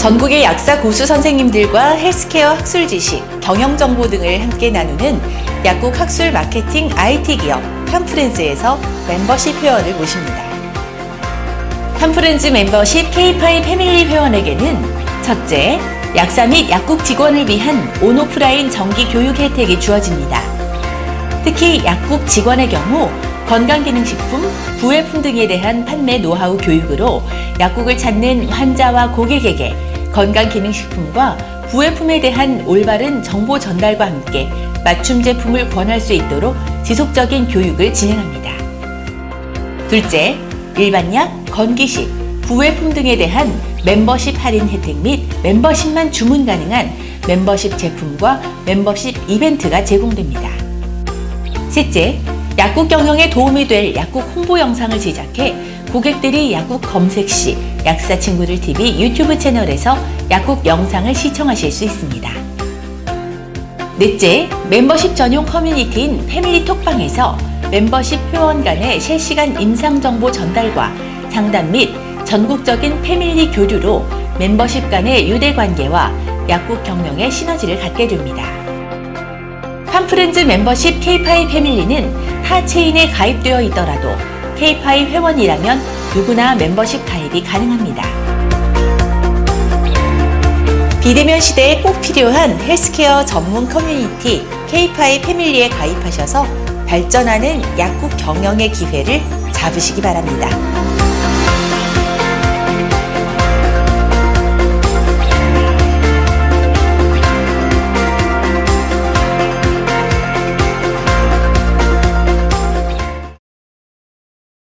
전국의 약사 고수 선생님들과 헬스케어 학술 지식, 경영 정보 등을 함께 나누는 약국 학술 마케팅 IT 기업 팜프렌즈에서 멤버십 회원을 모십니다. 팜프렌즈 멤버십 K5 패밀리 회원에게는 첫째, 약사 및 약국 직원을 위한 온오프라인 정기 교육 혜택이 주어집니다. 특히 약국 직원의 경우 건강기능식품, 부외품 등에 대한 판매 노하우 교육으로 약국을 찾는 환자와 고객에게 건강기능식품과 부외품에 대한 올바른 정보 전달과 함께 맞춤 제품을 권할 수 있도록 지속적인 교육을 진행합니다. 둘째, 일반약, 건기식, 부외품 등에 대한 멤버십 할인 혜택 및 멤버십만 주문 가능한 멤버십 제품과 멤버십 이벤트가 제공됩니다. 셋째, 약국 경영에 도움이 될 약국 홍보 영상을 제작해 고객들이 약국 검색 시 약사 친구들 TV 유튜브 채널에서 약국 영상을 시청하실 수 있습니다. 넷째, 멤버십 전용 커뮤니티인 패밀리 톡방에서 멤버십 회원 간의 실시간 임상 정보 전달과 상담 및 전국적인 패밀리 교류로 멤버십 간의 유대 관계와 약국 경영의 시너지를 갖게 됩니다. 팜프렌즈 멤버십 K5 패밀리는 타 체인에 가입되어 있더라도 K5 회원이라면 누구나 멤버십 가입이 가능합니다. 비대면 시대에 꼭 필요한 헬스케어 전문 커뮤니티 K5 패밀리에 가입하셔서 발전하는 약국 경영의 기회를 잡으시기 바랍니다.